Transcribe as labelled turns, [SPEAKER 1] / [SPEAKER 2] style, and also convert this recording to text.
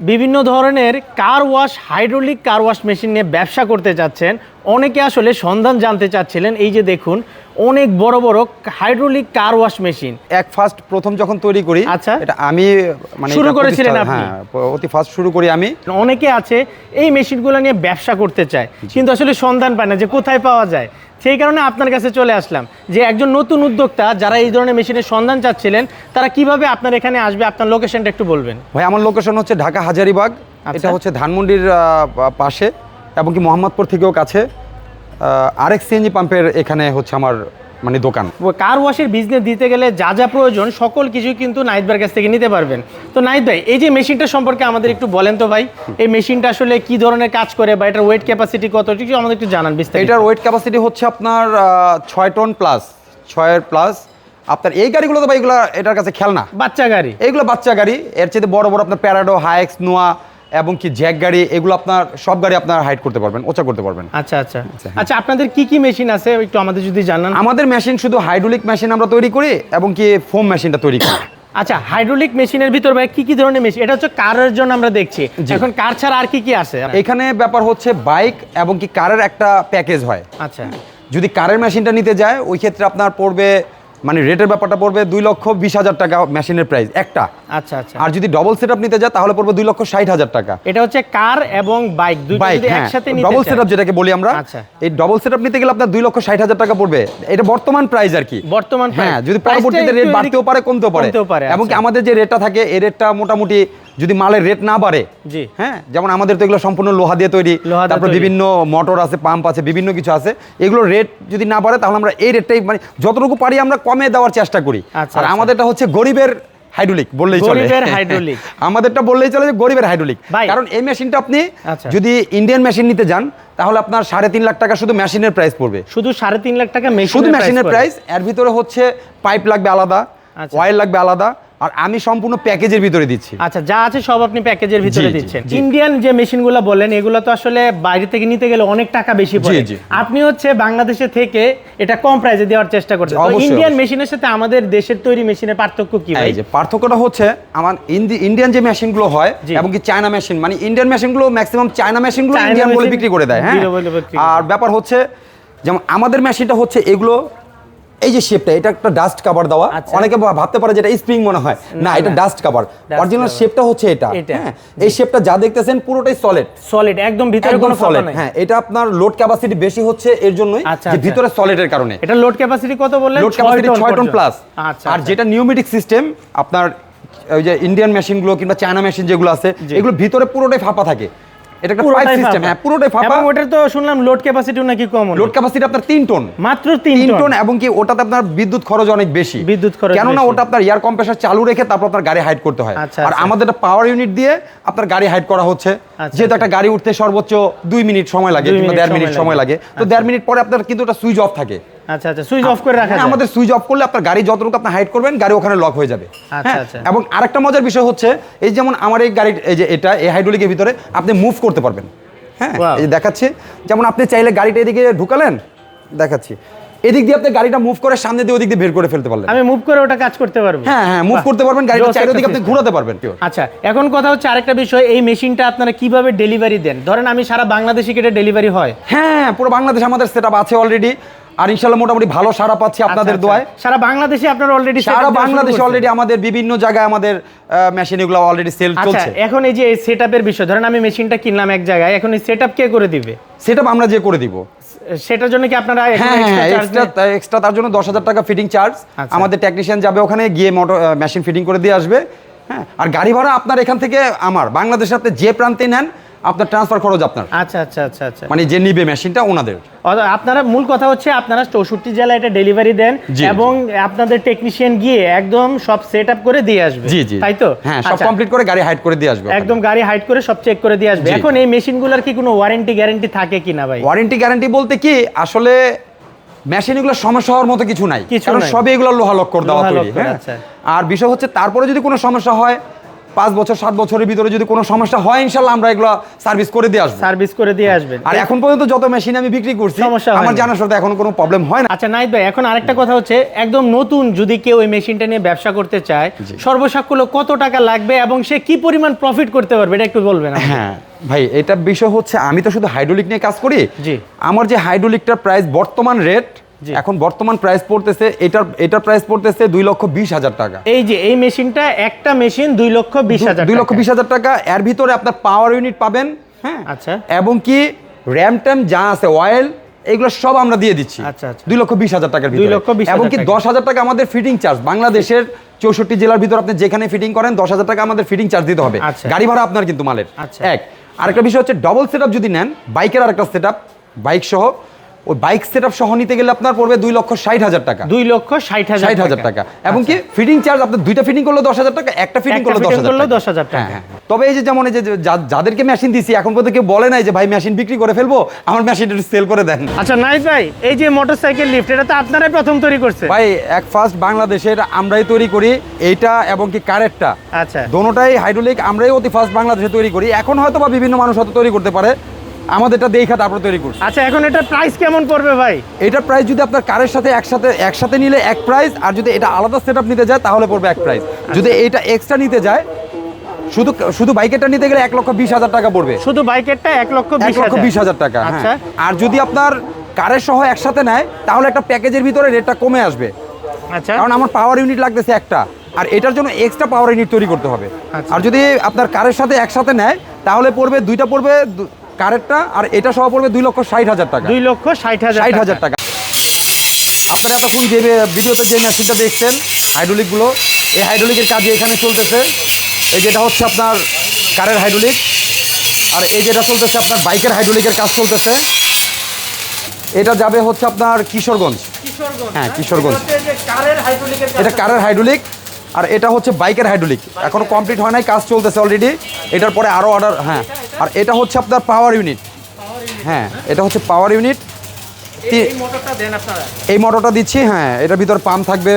[SPEAKER 1] বিভিন্ন ধরনের car wash hydraulic car wash machine নিয়ে ব্যবসা করতে চাচ্ছেন। অনেকে আসলে সন্ধান জানতে চাচ্ছিলেন এই যে দেখুন অনেক বড় বড় হাইড্রোলিক কার ওয়াশ মেশিন
[SPEAKER 2] এক ফার্স্ট প্রথম যখন তৈরি করি
[SPEAKER 1] আচ্ছা।
[SPEAKER 2] এটা আমি মানে
[SPEAKER 1] শুরু করেছিলেন আপনি?
[SPEAKER 2] হ্যাঁ অতি ফার্স্ট শুরু করি আমি।
[SPEAKER 1] অনেকে আছে এই মেশিনগুলো নিয়ে ব্যবসা করতে চায় কিন্তু আসলে সন্ধান পায় না যে কোথায় পাওয়া যায়। সেই কারণে আপনার কাছে চলে আসলাম যে একজন নতুন উদ্যোক্তা যারা এই ধরনের মেশিনের সন্ধান চাচ্ছিলেন তারা কীভাবে আপনার এখানে আসবে? আপনার লোকেশনটা একটু বলবেন।
[SPEAKER 2] ভাই আমার লোকেশন হচ্ছে ঢাকা হাজারিবাগ।
[SPEAKER 1] আচ্ছা।
[SPEAKER 2] এটা হচ্ছে ধানমন্ডির পাশে এবং কি মোহাম্মদপুর থেকেও কাছে। আরেক সিএনজি পাম্পের এখানে হচ্ছে আমার মানে দোকান।
[SPEAKER 1] কার ওয়াশের বিজনেস দিতে গেলে যা যা প্রয়োজন সকল কিছু কিন্তু নাইট ভাইয়ের কাছ থেকে নিতে পারবেন। তো নাইট ভাই এই যে মেশিনটা সম্পর্কে আমাদের একটু বলেন তো ভাই এই মেশিনটা আসলে কি ধরনের কাজ করে বা এটার ওয়েট ক্যাপাসিটি কত একটু আমাদের একটু জানান বিস্তারিত।
[SPEAKER 2] এটার ওয়েট ক্যাপাসিটি হচ্ছে আপনার ছয় টন প্লাস ছয়ের প্লাস আপনার এই গাড়িগুলো তো ভাই এগুলো এটার কাছে খেলনা।
[SPEAKER 1] বাচ্চা গাড়ি।
[SPEAKER 2] এইগুলো বাচ্চা গাড়ি এর চেয়ে বড় বড় আপনার প্যারাডো হাইক্স নোয়া এবং কি জ্যাক গাড়ি এগুলো আপনার সব গাড়ি আপনার হাইট করতে পারবেন ওচা করতে পারবেন।
[SPEAKER 1] আচ্ছা আচ্ছা। আচ্ছা আপনাদের কি কি মেশিন আছে? একটু আমাদের যদি জানান।
[SPEAKER 2] আমাদের মেশিন শুধু হাইড্রোলিক মেশিন আমরা তৈরি করি এবং কি ফোম মেশিনটা তৈরি করি।
[SPEAKER 1] আচ্ছা হাইড্রোলিক মেশিনের ভিতর ভাই কি কি ধরনের মেশিন এটা হচ্ছে কারের জন্য আমরা দেখছি। এখন কার ছাড়া আর কি কি আছে?
[SPEAKER 2] এখানে ব্যাপার হচ্ছে বাইক এবং কি কারের একটা প্যাকেজ হয়।
[SPEAKER 1] আচ্ছা।
[SPEAKER 2] যদি কারের মেশিনটা নিতে যায় ওই ক্ষেত্রে আপনার পড়বে মানে রেটের ব্যাপারটা পড়বে দুই লক্ষ বিশ হাজার টাকা মেশিনের প্রাইস একটা।
[SPEAKER 1] আচ্ছা আচ্ছা।
[SPEAKER 2] আর যদি ডবল সেট আপ নিতে যায় তাহলে পড়বে দুই লক্ষ ষাট হাজার টাকা।
[SPEAKER 1] এটা হচ্ছে কার এবং বাইক
[SPEAKER 2] বাইক হ্যাঁ
[SPEAKER 1] একসাথে
[SPEAKER 2] ডবল সেট আপ যেটাকে বলি আমরা
[SPEAKER 1] আচ্ছা।
[SPEAKER 2] এই ডবল সেট আপ নিতে গেলে আপনার দুই লক্ষ ষাট হাজার টাকা পড়বে। এটা বর্তমান প্রাইস আর কি।
[SPEAKER 1] বর্তমান
[SPEAKER 2] হ্যাঁ যদি পরবর্তীতে রেট বাড়তেও পারে কমতেও পারে। এবং কি
[SPEAKER 1] আচ্ছা।
[SPEAKER 2] আমাদের যে রেটটা থাকে এই রেটটা মোটামুটি যদি মালের রেট না বাড়ে
[SPEAKER 1] জি।
[SPEAKER 2] হ্যাঁ যেমন আমাদের তো এগুলো সম্পূর্ণ লোহা দিয়ে তৈরি তারপর বিভিন্ন মোটর আছে পাম্প আছে বিভিন্ন কিছু আছে এগুলো রেট যদি না বাড়ে তাহলে আমরা এই রেটটাই মানে যতটুকু পারি আমরা কমে দেওয়ার চেষ্টা করি
[SPEAKER 1] আচ্ছা,
[SPEAKER 2] আর
[SPEAKER 1] আচ্ছা।
[SPEAKER 2] আমাদেরটা হচ্ছে গরিবের হাইড্রোলিক বললেই চলে
[SPEAKER 1] গরিবের hydraulic।
[SPEAKER 2] আমাদেরটা বললেই চলে যে গরিবের হাইড্রোলিক কারণ এই মেশিনটা আপনি
[SPEAKER 1] আচ্ছা।
[SPEAKER 2] যদি ইন্ডিয়ান মেশিন নিতে যান তাহলে আপনার সাড়ে তিন লাখ টাকা শুধু মেশিনের প্রাইস পড়বে
[SPEAKER 1] শুধু সাড়ে তিন লাখ টাকা
[SPEAKER 2] শুধু মেশিনের প্রাইস এর ভিতরে হচ্ছে পাইপ লাগবে আলাদা। অয়েল লাগবে আলাদা আর আমি সম্পূর্ণ প্যাকেজের ভিতরে দিচ্ছি।
[SPEAKER 1] আচ্ছা যা আছে সব আপনি প্যাকেজের ভিতরে দিচ্ছেন। ইন্ডিয়ান যে মেশিনগুলো বললেন এগুলো তো আসলে বাইরে থেকে নিতে গেলে অনেক টাকা বেশি পড়ে। আপনি হচ্ছে বাংলাদেশে থেকে এটা কম প্রাইসে দেওয়ার চেষ্টা করছেন। ইন্ডিয়ান মেশিনের সাথে আমাদের দেশের তৈরি মেশিনের পার্থক্য কি ভাই?
[SPEAKER 2] এই যে পার্থক্যটা হচ্ছে আমার ইন্ডিয়ান যে মেশিনগুলো হয়। এবং কি চায়না মেশিন মানে ইন্ডিয়ান মেশিনগুলো ম্যাক্সিমাম চায়না মেশিনগুলো ইন্ডিয়ান বলে বিক্রি করে দেয় হ্যাঁ? আর ব্যাপার হচ্ছে যেমন আমাদের মেশিনটা হচ্ছে এগুলো এই যে শেপটা এটা একটা ডাস্ট কাভার দেওয়া।
[SPEAKER 1] আচ্ছা।
[SPEAKER 2] অনেকে ভাবতে পারে যে এটা স্প্রিং মনে হয়। না এটা ডাস্ট কাভার অরিজিনাল শেপটা হচ্ছে এটা। হ্যাঁ এই শেপটা যা দেখতেছেন পুরোটাই সলিড
[SPEAKER 1] সলিড একদম ভিতরে কোনো
[SPEAKER 2] সলিড হ্যাঁ এটা আপনার লোড ক্যাপাসিটি বেশি হচ্ছে এর জন্যই
[SPEAKER 1] আচ্ছা,
[SPEAKER 2] যে
[SPEAKER 1] আচ্ছা।
[SPEAKER 2] ভিতরে সলিডের কারণে।
[SPEAKER 1] এটা লোড ক্যাপাসিটি কত বললেন?
[SPEAKER 2] লোড ক্যাপাসিটি ছয় টন প্লাস আর যেটা নিউমেটিক সিস্টেম আপনার ওই যে ইন্ডিয়ান মেশিনগুলো কিংবা চায়না মেশিন যেগুলো আছে এগুলো ভিতরে পুরোটাই ফাঁপা থাকে। এটা একটা পাইপ সিস্টেম হ্যাঁ পুরোটাই ফাঁপা।
[SPEAKER 1] এবং ওটার তো শুনলাম লোড ক্যাপাসিটিও নাকি কম
[SPEAKER 2] লোড ক্যাপাসিটি আপনার তিন টন
[SPEAKER 1] মাত্র তিন
[SPEAKER 2] তিন
[SPEAKER 1] টন
[SPEAKER 2] টন এবং কি ওটাতে আপনার বিদ্যুৎ খরচ অনেক বেশি।
[SPEAKER 1] বিদ্যুৎ খরচ
[SPEAKER 2] কেননা। ওটা আপনার এয়ার কম্প্রেসার চালু রেখে তারপর আপনার গাড়ি হাইড করতে হয়।
[SPEAKER 1] আচ্ছা,
[SPEAKER 2] আর
[SPEAKER 1] আচ্ছা।
[SPEAKER 2] আমাদের পাওয়ার ইউনিট দিয়ে আপনার গাড়ি হাইড করা হচ্ছে।
[SPEAKER 1] আচ্ছা,
[SPEAKER 2] যেহেতু। একটা গাড়ি উঠতে সর্বোচ্চ দুই মিনিট সময় লাগে কিংবা দেড় মিনিট সময়
[SPEAKER 1] লাগে।
[SPEAKER 2] লাগে। তো দেড় মিনিট পরে আপনার কিন্তু ওটা সুইচ অফ থাকে।
[SPEAKER 1] আচ্ছা আচ্ছা সুইচ অফ করে রাখা
[SPEAKER 2] হ্যাঁ, আমাদের সুইচ অফ করলে আপনার গাড়ি যতটুকু আপনি হাইড করবেন গাড়ি ওখানে লক হয়ে যাবে।
[SPEAKER 1] আচ্ছা,
[SPEAKER 2] হ্যাঁ,
[SPEAKER 1] আচ্ছা।
[SPEAKER 2] এবং আরেকটা মজার বিষয় হচ্ছে এই যেমন আমার এই গাড়ি এই যে এটা এই হাইড্রোলিকের ভিতরে আপনি মুভ করতে পারবেন। হ্যাঁ এই যে দেখাচ্ছি যেমন আপনি চাইলে গাড়িটা এদিকে ঢুকালেন দেখাচ্ছি। এদিক দিয়ে আপনি গাড়িটা মুভ করে সামনে দিয়ে ওদিক দিয়ে বের করে ফেলতে পারলেন।
[SPEAKER 1] আমি মুভ করে ওটা কাজ করতে পারব।
[SPEAKER 2] হ্যাঁ হ্যাঁ মুভ করতে পারবেন গাড়িটা চাইলে আপনি। ঘোরাতে পারবেন
[SPEAKER 1] আচ্ছা এখন কথা হচ্ছে আরেকটা বিষয় এই মেশিনটা আপনারা কীভাবে ডেলিভারি দেন? ধরেন আমি সারা বাংলাদেশে কেটে ডেলিভারি হয়?
[SPEAKER 2] হ্যাঁ পুরো বাংলাদেশ আমাদের সেট আছে অলরেডি আর ইনশাল্লাহ মোটামুটি ভালো সারা পাচ্ছি আপনাদের
[SPEAKER 1] আচ্ছা,
[SPEAKER 2] দোয়ায়।
[SPEAKER 1] আচ্ছা। সারা বাংলাদেশে আপনারা অলরেডি
[SPEAKER 2] সারা বাংলাদেশে অলরেডি আমাদের বিভিন্ন জায়গায় আমাদের মেশিন এগুলো অলরেডি সেল
[SPEAKER 1] আচ্ছা
[SPEAKER 2] চলছে।
[SPEAKER 1] এখন এই যে সেটআপের বিষয় ধরেন আমি মেশিনটা কিনলাম এক জায়গায় এখন এই সেটআপ কে করে দিবে?
[SPEAKER 2] সেটা আমরা যে করে দিব।
[SPEAKER 1] সেটার জন্য কি আপনারা
[SPEAKER 2] হ্যাঁ হ্যাঁ এক্সট্রা এক্সট্রা তার জন্য দশ হাজার টাকা ফিটিং চার্জ
[SPEAKER 1] আচ্ছা।
[SPEAKER 2] আমাদের টেকনিশিয়ান যাবে ওখানে গিয়ে মোটর মেশিন ফিটিং করে দিয়ে আসবে। হ্যাঁ আর গাড়ি ভাড়া আপনার এখান থেকে আমার। বাংলাদেশে সাথে যে প্রান্তে নেন আপনার ট্রান্সফার খরচ আপনার।
[SPEAKER 1] আচ্ছা আচ্ছা আচ্ছা আচ্ছা।
[SPEAKER 2] মানে যে নিবে মেশিনটা ওনাদের।
[SPEAKER 1] আপনারা মূল কথা হচ্ছে আপনারা চৌষট্টি জেলায় এটা ডেলিভারি দেন এবং আপনাদের টেকনিশিয়ান গিয়ে একদম সব সেট আপ করে দিয়ে আসবে।
[SPEAKER 2] জি জি।
[SPEAKER 1] তাই তো?
[SPEAKER 2] হ্যাঁ সব
[SPEAKER 1] আচ্ছা,
[SPEAKER 2] কমপ্লিট করে গাড়ি হাইড করে দিয়ে আসবে
[SPEAKER 1] একদম গাড়ি হাইড করে সব চেক করে দিয়ে আসবে। এখন এই মেশিনগুলোর কি কোনো ওয়ারেন্টি গ্যারান্টি থাকে কিনা ভাই?
[SPEAKER 2] ওয়ারেন্টি গ্যারান্টি বলতে কি আসলে মেশিন এগুলো সমস্যা হওয়ার মতো কিছু নাই। কারণ সবই এগুলো লোহা লক্কর দেওয়া তৈরি হ্যাঁ?
[SPEAKER 1] আচ্ছা।
[SPEAKER 2] আর বিষয় হচ্ছে তারপরে যদি কোনো সমস্যা হয় পাঁচ বছর সাত বছরের ভিতরে যদি কোনো সমস্যা হয় ইনশাল্লাহ আমরা এগুলো সার্ভিস করে দিয়ে আসব
[SPEAKER 1] সার্ভিস করে দিয়ে আসবেন
[SPEAKER 2] আর এখন পর্যন্ত যত মেশিন আমি বিক্রি করছি
[SPEAKER 1] সমস্যা
[SPEAKER 2] আমার। জানার সাথে এখন কোনো প্রবলেম হয় না
[SPEAKER 1] আচ্ছা নাইট ভাই এখন আরেকটা কথা হচ্ছে একদম নতুন যদি কেউ এই মেশিনটা নিয়ে ব্যবসা করতে চায় সর্বসাকুল্য কত টাকা লাগবে এবং সে কি পরিমাণ প্রফিট করতে পারবে এটা একটু বলবেন
[SPEAKER 2] হ্যাঁ ভাই এটা বিষয় হচ্ছে আমি তো শুধু হাইড্রোলিক নিয়ে কাজ করি। আমার যে হাইড্রোলিকটার প্রাইস বর্তমান রেট। এখন বর্তমান প্রাইস পড়তেছে এটার এটার প্রাইস পড়তেছে দুই লক্ষ বিশ হাজার টাকা।
[SPEAKER 1] এই যে এই মেশিনটা একটা মেশিন দুই লক্ষ বিশ হাজার
[SPEAKER 2] দুই লক্ষ বিশ হাজার টাকা এর ভিতরে আপনার পাওয়ার ইউনিট পাবেন হ্যাঁ?
[SPEAKER 1] আচ্ছা।
[SPEAKER 2] এবং কি র্যাম ট্যাম যা আছে অয়েল এগুলো সব আমরা দিয়ে দিচ্ছি।
[SPEAKER 1] আচ্ছা, আচ্ছা।
[SPEAKER 2] দুই লক্ষ বিশ হাজার টাকার দুই
[SPEAKER 1] লক্ষ বিশ
[SPEAKER 2] এবং কি দশ হাজার টাকা আমাদের ফিটিং চার্জ বাংলাদেশের চৌষট্টি জেলার ভিতর আপনি যেখানে ফিটিং করেন দশ হাজার টাকা আমাদের ফিটিং চার্জ দিতে হবে।
[SPEAKER 1] আচ্ছা।
[SPEAKER 2] গাড়ি ভাড়া আপনার কিন্তু মালের। এক। আরেকটা বিষয় হচ্ছে ডবল সেট যদি নেন বাইকের আরেকটা সেট বাইক সহ ওই বাইক সেট আপ সহ নিতে গেলে আপনার পড়বে দুই লক্ষ ষাট হাজার টাকা।
[SPEAKER 1] দুই লক্ষ ষাট হাজার
[SPEAKER 2] ষাট হাজার টাকা। এবং কি ফিটিং চার্জ আপনার দুইটা ফিটিং করলে দশ হাজার টাকা একটা ফিটিং করলে দশ হাজার টাকা।
[SPEAKER 1] 10,000 টাকা।
[SPEAKER 2] হ্যাঁ, হ্যাঁ। তবে এই যে যেমন এই যে যাদেরকে মেশিন দিছি এখন পর্যন্ত কেউ বলে নাই যে ভাই মেশিন বিক্রি করে ফেলব আমার মেশিনটা সেল করে দেন।
[SPEAKER 1] আচ্ছা নাই ভাই এই যে মোটরসাইকেল লিফট এটা তো আপনারাই প্রথম তৈরি করছে।
[SPEAKER 2] ভাই এক ফার্স্ট বাংলাদেশের আমরাই তৈরি করি এইটা এবং কি কারেরটা।
[SPEAKER 1] আচ্ছা।
[SPEAKER 2] দোনোটাই হাইড্রোলিক আমরাই অতি ফার্স্ট বাংলাদেশে তৈরি করি। এখন হয়তো বা বিভিন্ন মানুষ হয়তো তৈরি করতে পারে আমাদেরটা দেখা তারপর তৈরি করছি।
[SPEAKER 1] আচ্ছা এখন এটা প্রাইস কেমন পড়বে ভাই?
[SPEAKER 2] এটার প্রাইস যদি আপনার কারের সাথে একসাথে একসাথে নিলে এক প্রাইস আর যদি এটা আলাদা সেট নিতে যায় তাহলে পড়বে এক প্রাইস যদি এটা এক্সট্রা নিতে যায় শুধু শুধু বাইকেরটা নিতে গেলে এক লক্ষ বিশ হাজার টাকা পড়বে।
[SPEAKER 1] শুধু বাইকেরটা এক লক্ষ বিশ
[SPEAKER 2] লক্ষ বিশ হাজার টাকা হ্যাঁ।
[SPEAKER 1] আচ্ছা।
[SPEAKER 2] আর যদি আপনার কারের সহ একসাথে নেয় তাহলে একটা প্যাকেজের ভিতরে রেটটা কমে আসবে।
[SPEAKER 1] আচ্ছা।
[SPEAKER 2] কারণ আমার পাওয়ার ইউনিট লাগতেছে একটা আর এটার জন্য এক্সট্রা পাওয়ার ইউনিট তৈরি করতে হবে।
[SPEAKER 1] আচ্ছা।
[SPEAKER 2] আর যদি আপনার কারের সাথে একসাথে নেয় তাহলে পড়বে দুইটা পড়বে কারেরটা আর এটা সহ পড়বে দুই লক্ষ ষাট হাজার টাকা।
[SPEAKER 1] দুই লক্ষ ষাট হাজার
[SPEAKER 2] ষাট হাজার টাকা। আপনারা এতক্ষণ যে ভিডিওতে যে মেশিনটা দেখছেন হাইড্রোলিকগুলো এই হাইড্রোলিকের কাজে এখানে চলতেছে। এই যেটা হচ্ছে আপনার কারের হাইড্রোলিক আর এই যেটা চলতেছে আপনার বাইকের হাইড্রোলিকের কাজ চলতেছে। এটা যাবে হচ্ছে আপনার কিশোরগঞ্জ। হ্যাঁ, কিশোরগঞ্জ। এটা কারের হাইড্রোলিক আর এটা হচ্ছে বাইকের হাইড্রোলিক এখনও কমপ্লিট হয় নাই কাজ চলতেছে অলরেডি এটার পরে আরও অর্ডার হ্যাঁ। আর এটা হচ্ছে আপনার পাওয়ার ইউনিট হ্যাঁ এটা হচ্ছে পাওয়ার ইউনিট
[SPEAKER 1] এই মোটরটা দেন আপনারা।
[SPEAKER 2] এই মোটরটা দিচ্ছি হ্যাঁ এটার ভিতর পাম্প থাকবে।